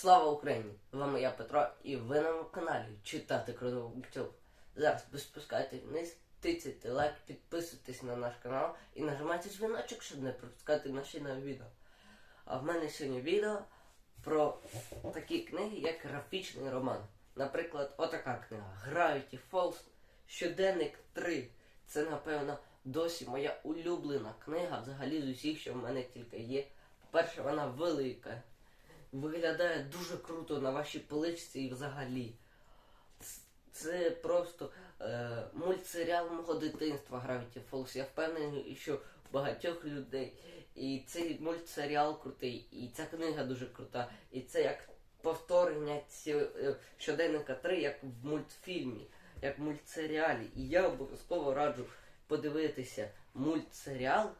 Слава Україні! З вами я Петро і ви на моєму каналі Читати Круто Бутюк. Зараз ви спускайте вниз, тицяйте лайк, підписуйтесь на наш канал і нажимайте дзвіночок, щоб не пропускати наші нові відео. А в мене сьогодні відео про такі книги, як графічний роман. Наприклад, отака книга Gravity Falls, Щоденник 3. Це, напевно, досі моя улюблена книга взагалі з усіх, що в мене тільки є. По-перше, вона велика виглядає дуже круто на вашій поличці і взагалі. Це просто е, мультсеріал мого дитинства Gravity Falls. Я впевнений, що багатьох людей. І цей мультсеріал крутий, і ця книга дуже крута. І це як повторення ці, е, щоденника 3, як в мультфільмі, як в мультсеріалі. І я обов'язково раджу подивитися мультсеріал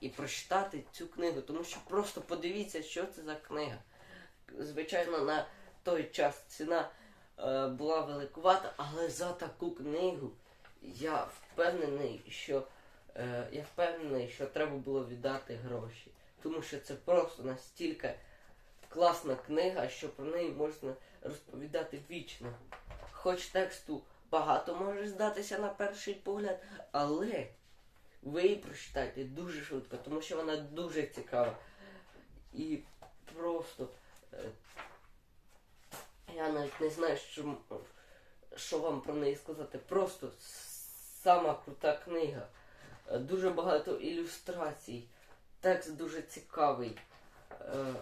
і прочитати цю книгу, тому що просто подивіться, що це за книга звичайно, на той час ціна е, була великувата, але за таку книгу я впевнений, що е, я впевнений, що треба було віддати гроші. Тому що це просто настільки класна книга, що про неї можна розповідати вічно. Хоч тексту багато може здатися на перший погляд, але ви її прочитаєте дуже швидко, тому що вона дуже цікава. І просто е, я навіть не знаю, що, що вам про неї сказати. Просто сама крута книга. Е, Дуже багато ілюстрацій. Текст дуже цікавий. Е,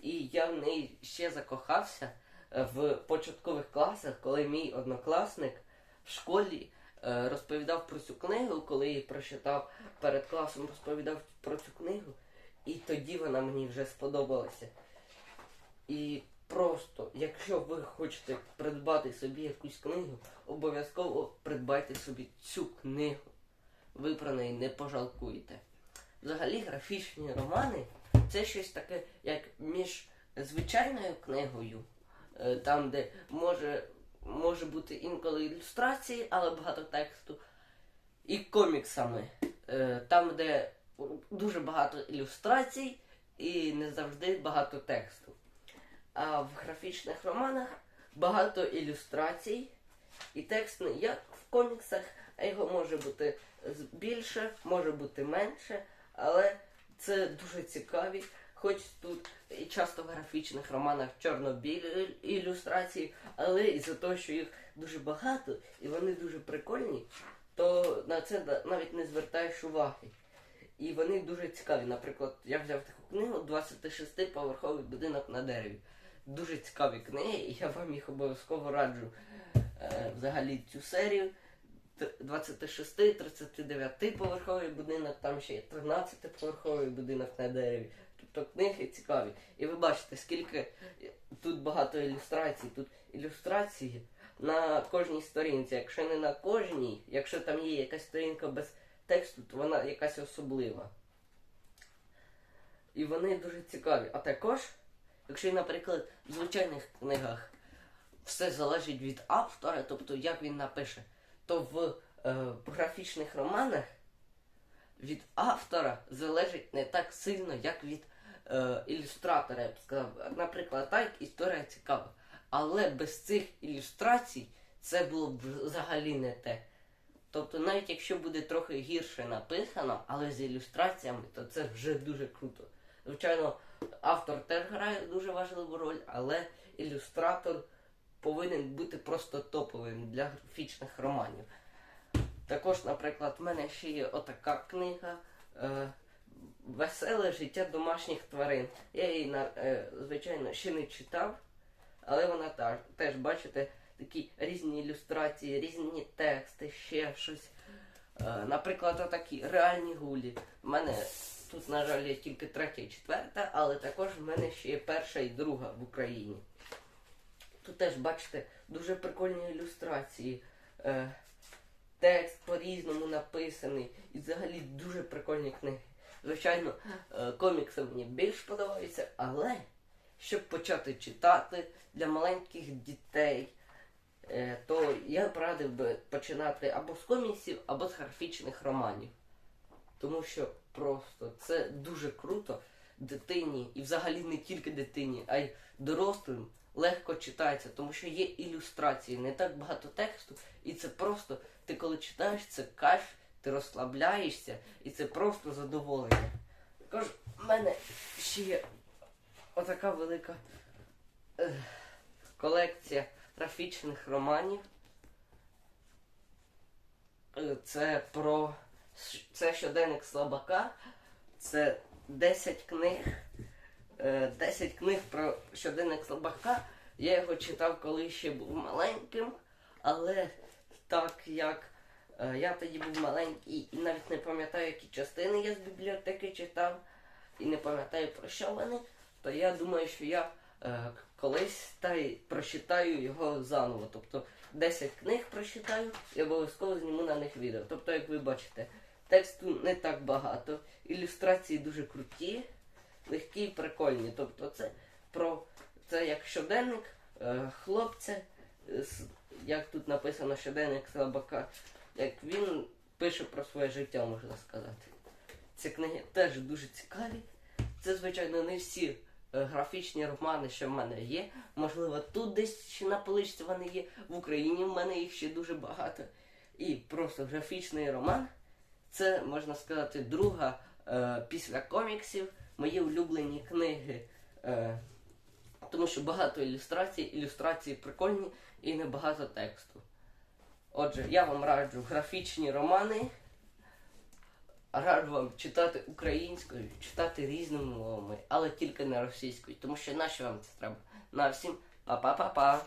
І я в неї ще закохався е, в початкових класах, коли мій однокласник в школі розповідав про цю книгу, коли її прочитав перед класом, розповідав про цю книгу. І тоді вона мені вже сподобалася. І просто, якщо ви хочете придбати собі якусь книгу, обов'язково придбайте собі цю книгу. Ви про неї не пожалкуєте. Взагалі, графічні романи це щось таке, як між звичайною книгою, е, там, де може, може бути інколи ілюстрації, але багато тексту, і коміксами, е, там, де дуже багато ілюстрацій і не завжди багато тексту. А в графічних романах багато ілюстрацій і текст не як в коміксах, а його може бути більше, може бути менше, але це дуже цікаві. Хоч тут і часто в графічних романах чорно-білі ілюстрації, але із-за того, що їх дуже багато і вони дуже прикольні, то на це навіть не звертаєш уваги. І вони дуже цікаві. Наприклад, я взяв таку книгу 26-поверховий будинок на дереві. Дуже цікаві книги, і я вам їх обов'язково раджу. Е, взагалі цю серію. 26-39 поверховий будинок, там ще є 13 поверховий будинок на дереві. Тобто книги цікаві. І ви бачите, скільки тут багато ілюстрацій. Тут ілюстрації на кожній сторінці. Якщо не на кожній, якщо там є якась сторінка без тексту, то вона якась особлива. І вони дуже цікаві. А також, якщо, наприклад, в звичайних книгах все залежить від автора, тобто як він напише, то в е, графічних романах від автора залежить не так сильно, як від е, ілюстратора, я б сказав. Наприклад, так історія цікава. Але без цих ілюстрацій це було б взагалі не те. Тобто, навіть якщо буде трохи гірше написано, але з ілюстраціями, то це вже дуже круто. Звичайно, автор теж грає дуже важливу роль, але ілюстратор повинен бути просто топовим для графічних романів. Також, наприклад, в мене ще є отака книга е, Веселе життя домашніх тварин. Я її, е, звичайно, ще не читав, але вона та, теж, бачите, такі різні ілюстрації, різні тексти, ще щось. Е, наприклад, отакі реальні гулі. У мене тут, на жаль, є тільки третя і четверта, але також в мене ще є перша і друга в Україні. Тут теж, бачите, дуже прикольні ілюстрації. Е, текст по-різному написаний. І взагалі дуже прикольні книги. Звичайно, е, комікси мені більш подобаються, але щоб почати читати для маленьких дітей, е, то я б радив би починати або з коміксів, або з графічних романів. Тому що просто це дуже круто. дитині, і взагалі не тільки дитині, а й дорослим легко читається, тому що є ілюстрації, не так багато тексту, і це просто ти коли читаєш, це кайф, ти розслабляєшся, і це просто задоволення. Також в мене ще є отака велика е, колекція графічних романів. Е, Це про це щоденник слабака. Це 10 книг. е, 10 книг про щоденник слабака. Я його читав, коли ще був маленьким, але так як е, я тоді був маленький і навіть не пам'ятаю, які частини я з бібліотеки читав, і не пам'ятаю про що вони, то я думаю, що я е, колись та й прочитаю його заново. Тобто 10 книг прочитаю і обов'язково зніму на них відео. Тобто, як ви бачите, тексту не так багато, ілюстрації дуже круті, легкі і прикольні. Тобто це про це як щоденник е, хлопця, е, як тут написано щоденник слабака, як він пише про своє життя, можна сказати. Ці книги теж дуже цікаві. Це, звичайно, не всі е, графічні романи, що в мене є. Можливо, тут десь ще на поличці вони є. В Україні в мене їх ще дуже багато. І просто графічний роман це, можна сказати, друга е, після коміксів, мої улюблені книги. Е, тому що багато ілюстрацій, ілюстрації прикольні і небагато тексту. Отже, я вам раджу графічні романи. Раджу вам читати українською, читати різними мовами, але тільки не російською, тому що нащо вам це треба? На всім па-па-па-па!